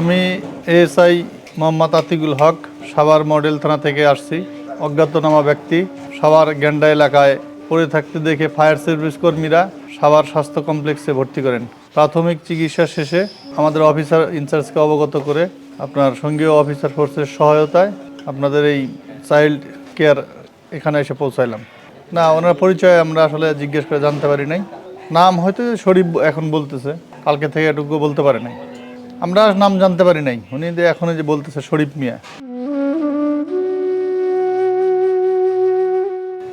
আমি ASI Mohammad Atikul Haque, Savar model থানা থেকে আসছি। অজ্ঞাতনামা ব্যক্তি, সাভার গ্যান্ডা এলাকায় পড়ে থাকতে দেখে ফায়ার সার্ভিস কর্মীরা সাভার স্বাস্থ্য কমপ্লেক্সে ভর্তি করেন। প্রাথমিক চিকিৎসা শেষে আমাদের অফিসার ইনচার্জকে অবগত করে আপনার সঙ্গীয় অফিসার ফোর্সের সহায়তায় আপনাদের এই চাইল্ড কেয়ার এখানে এসে পৌঁছাইলাম। না, ওনার পরিচয় আমরা আসলে জিজ্ঞেস করে জানতে পারি নাই। নাম হয়তো শরীফ এখন বলতেছে, কালকে থেকে এটুকু বলতে পারে নাই। আমরা নাম জানতে পারি নাই। উনি যে এখন যে বলতেছে শরীফ মিয়া।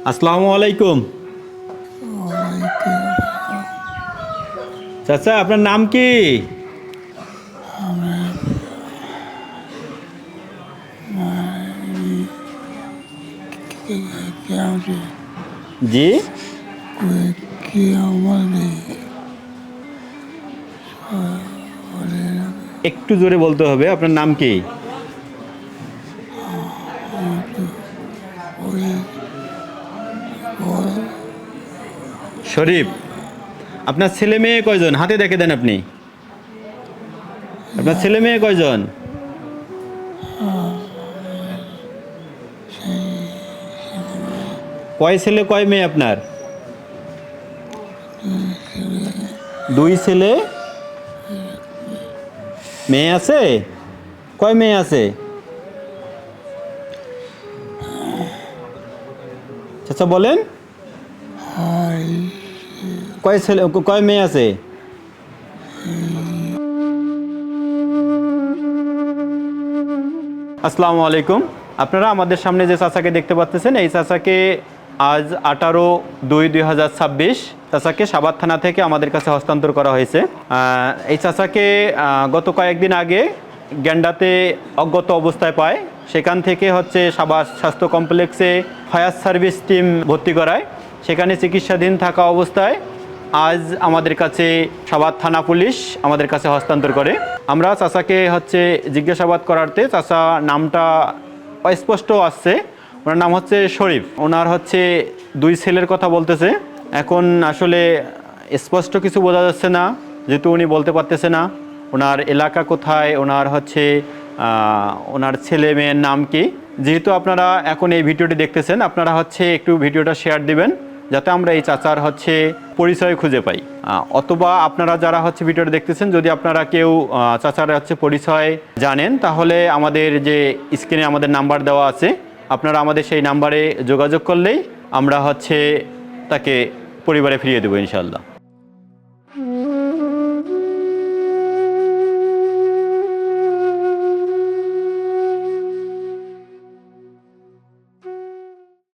আসসালামু আলাইকুম। চাচা, আপনার নাম কি? জি। একটু জোরে বলতে হবে, আপনার নাম কি? শরীফ, আপনার ছেলে মেয়ে কয়জন? হাতে দেখে দেন আপনি। আপনার ছেলে মেয়ে কয়জন? কয় ছেলে, কয় মেয়ে আপনার? দুই ছেলে মেয়ে আছে? কয় মেয়ে আছে? আচ্ছা বলেন। কয় ছেলে, কয় মেয়ে আছে? আসসালামু আলাইকুম। আপনারা আমাদের সামনে যে চাচাকে দেখতে পাচ্ছেন, এই চাচাকে আজ আঠারো দুই দুই হাজার ছাব্বিশ চাচাকে সাবাত থানা থেকে আমাদের কাছে হস্তান্তর করা হয়েছে। এই চাচাকে গত কয়েকদিন আগে গ্যান্ডাতে অজ্ঞত অবস্থায় পায়। সেখান থেকে হচ্ছে সাবাস স্বাস্থ্য কমপ্লেক্সে ফায়ার সার্ভিস টিম ভর্তি করায়। সেখানে চিকিৎসাধীন থাকা অবস্থায় আজ আমাদের কাছে সাবাদ থানা পুলিশ আমাদের কাছে হস্তান্তর করে। আমরা চাচাকে হচ্ছে জিজ্ঞাসাবাদ করাতে, চাচা নামটা অস্পষ্ট আসছে। ওনার নাম হচ্ছে শরীফ। ওনার হচ্ছে দুই ছেলের কথা বলতেছে। এখন আসলে স্পষ্ট কিছু বোঝা যাচ্ছে না, যেহেতু উনি বলতে পারতেছে না। ওনার এলাকা কোথায়? ওনার হচ্ছে ওনার ছেলে মেয়ের নাম কি? যেহেতু আপনারা এখন এই ভিডিওটি দেখতেছেন, আপনারা হচ্ছে একটু ভিডিওটা শেয়ার দিবেন, যাতে আমরা এই চাচার হচ্ছে পরিচয় খুঁজে পাই। অথবা আপনারা যারা হচ্ছে ভিডিওটা দেখতেছেন, যদি আপনারা কেউ চাচার হচ্ছে পরিচয় জানেন, তাহলে আমাদের যে স্ক্রিনে আমাদের নাম্বার দেওয়া আছে আপনারা আমাদের সেই নাম্বারে যোগাযোগ করলেই আমরা হচ্ছে তাকে পরিবারে ফিরিয়ে দেবো ইনশাল্লাহ